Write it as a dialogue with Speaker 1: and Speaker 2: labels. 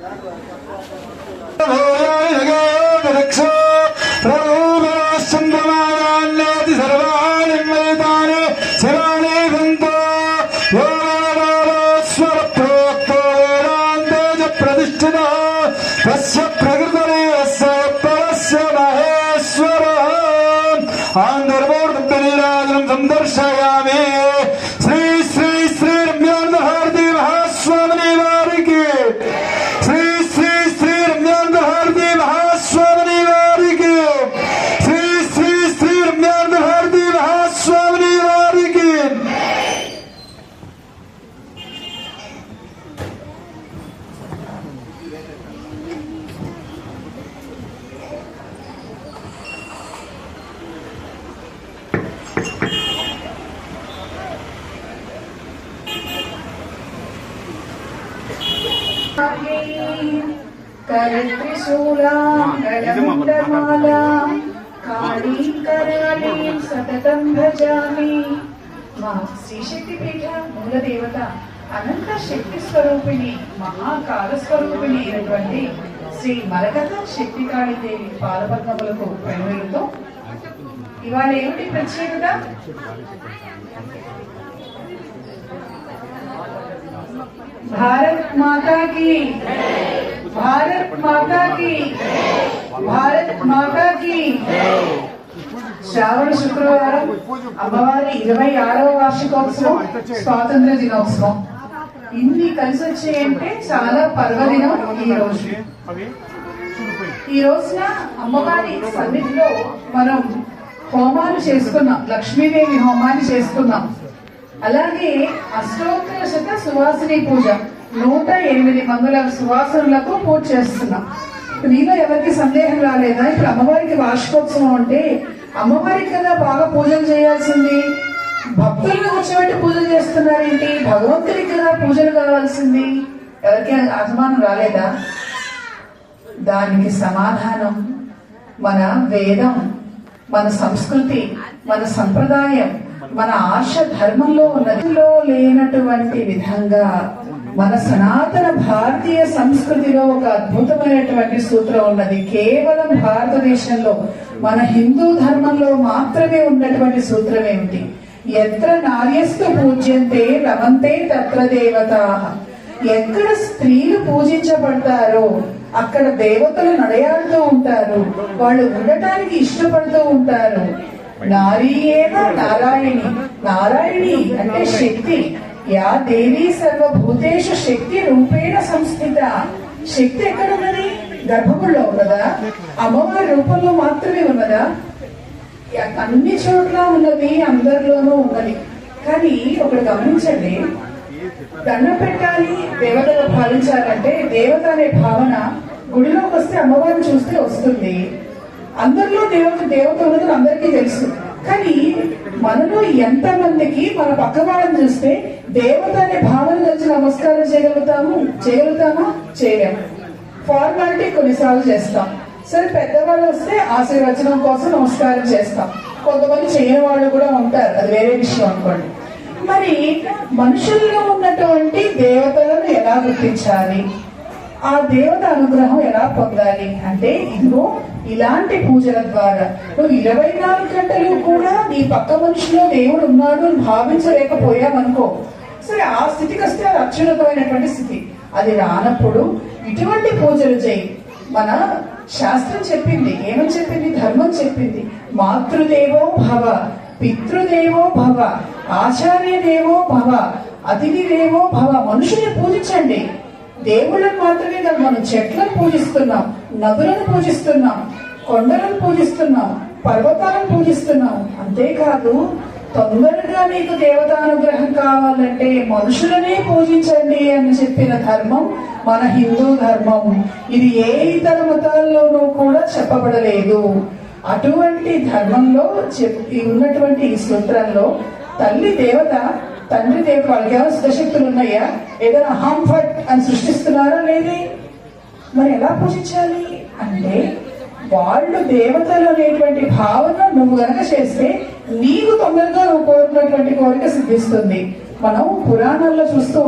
Speaker 1: Claro.
Speaker 2: करत्रिशूलां काळीं कराळीं सततं भजामि మా శ్రీశక్తిపీఠ మూల దేవత అనంత శక్తి స్వరూపిణి మహాకాల స్వరూపిణి అయినటువంటి శ్రీ మరకత శక్తి కాళీదేవి పాదపద్మములకు పెనువెలుతో ఇవాళ ఏమిటి ప్రత్యేకత? భారత్ మాతాకి భారత్ మాతాకి భారత్ మాతాకి. శ్రావణ శుక్రవారం అమ్మవారి ఇరవై ఆరవ వార్షికోత్సవం స్వాతంత్ర దినోత్సవం. ఇన్ని కలిసి వచ్చాయంటే చాలా పర్వదినం ఈ రోజు. ఈ రోజున అమ్మవారి సన్నిధిలో మనం హోమాలు చేసుకున్నాం. లక్ష్మీదేవి హోమాన్ని చేసుకున్నాం. అలాగే అష్టోత్తర శత సువాసిని పూజ. నూట ఎనిమిది మందుల సువాసనలకు పూజ చేస్తున్నాం. మీలో ఎవరికి సందేహం రాలేదా? ఇప్పుడు అమ్మవారికి వార్షికోత్సవం అంటే అమ్మవారికి కదా బాగా పూజలు చేయాల్సింది. భక్తులను కూర్చోబెట్టి పూజలు చేస్తున్నారేంటి? భగవంతుడికి కదా పూజలు కావాల్సింది. ఎవరికి అభిమానం రాలేదా? దానికి సమాధానం మన వేదం. మన సంస్కృతి మన సంప్రదాయం మన ఆశ ధర్మంలో ఉన్నదిలో లేనటువంటి విధంగా మన సనాతన భారతీయ సంస్కృతిలో ఒక అద్భుతమైనటువంటి సూత్రం ఉన్నది. కేవలం భారతదేశంలో మన హిందూ ధర్మంలో మాత్రమే ఉన్నటువంటి సూత్రం ఏమిటి? ఎత్ర నార్యస్తు పూజ్యంతే రమంతే తత్ర దేవత. ఎక్కడ స్త్రీలు పూజించబడతారో అక్కడ దేవతలు నడయాడుతూ ఉంటారు. వాళ్ళు ఉండటానికి ఇష్టపడుతూ ఉంటారు. నారీయేన నారాయణి. నారాయణి అంటే శక్తి. యా దేవి సర్వభూతేషు శక్తి రూపేణ సంస్థిత. శక్తి ఎక్కడ ఉన్నది? గర్భగుడిలో ఉన్నదా? అమ్మవారి రూపంలో మాత్రమే ఉన్నదా? అన్ని చోట్ల ఉన్నది అందరిలోనూ ఉన్నది. కానీ ఒకటి గమనించండి దండం పెట్టాలి దేవతలు భావించాలంటే దేవత అనే భావన గుడిలోకి వస్తే అమ్మవారిని చూస్తే వస్తుంది. అందరిలో దేవత దేవత ఉన్నది అందరికీ తెలుసు. కానీ మనలో ఎంత మందికి మన పక్క వాళ్ళని చూస్తే దేవత అనే భావన వచ్చి నమస్కారం చేయగలుగుతాము చేయగలుగుతామా? చేయలేము. ఫార్మాలిటీ కొన్నిసార్లు చేస్తాం. సరే పెద్దవాళ్ళు వస్తే ఆశీర్వచనం కోసం నమస్కారం చేస్తాం. కొంతమంది చేయని వాళ్ళు కూడా ఉంటారు. అది వేరే విషయం అనుకోండి. మరి మనుషుల్లో ఉన్నటువంటి దేవతలను ఎలా గుర్తించాలి? ఆ దేవత అనుగ్రహం ఎలా పొందాలి? అంటే ఇదిగో ఇలాంటి పూజల ద్వారా. నువ్వు ఇరవై నాలుగు గంటలు కూడా నీ పక్క మనిషిలో దేవుడు ఉన్నాడు అని భావించలేకపోయావనుకో. సరే ఆ స్థితికి వస్తే అది అత్యున్నతమైనటువంటి స్థితి. అది రానప్పుడు ఇటువంటి పూజలు చేయి. మన శాస్త్రం చెప్పింది ఏమని చెప్పింది? ధర్మం చెప్పింది. మాతృదేవో భవ. పితృదేవో భవ ఆచార్య దేవో భవ అతిథి దేవో భవ మనుషుల్ని పూజించండి. దేవుళ్ళని మాత్రమే కాదు మనం చెట్లను పూజిస్తున్నాం నదులను పూజిస్తున్నాం కొండలను పూజిస్తున్నాం పర్వతాలను పూజిస్తున్నాం. అంతేకాదు తొందరగా మీకు దేవతానుగ్రహం కావాలంటే మనుషులనే పూజించండి అని చెప్పిన ధర్మం మన హిందూ ధర్మం. ఇది ఏ ఇతర మతాల్లోనూ కూడా చెప్పబడలేదు. అటువంటి ధర్మంలో చెప్- ఉన్నటువంటి ఈ సూత్రంలో తల్లి దేవత తండ్రి దేవత వాళ్ళకి ఏమైనా సిద్ధశక్తులు ఉన్నాయా? ఏదైనా హాంఫర్ట్ అని సృష్టిస్తున్నారా లేదే? మరి ఎలా పూజించాలి? అంటే వాళ్ళు దేవతలు అనేటువంటి భావన నువ్వు గనక చేస్తే నీకు తొందరగా నువ్వు కోరుకున్నటువంటి కోరిక సిద్ధిస్తుంది. మనం పురాణాల్లో చూస్తూ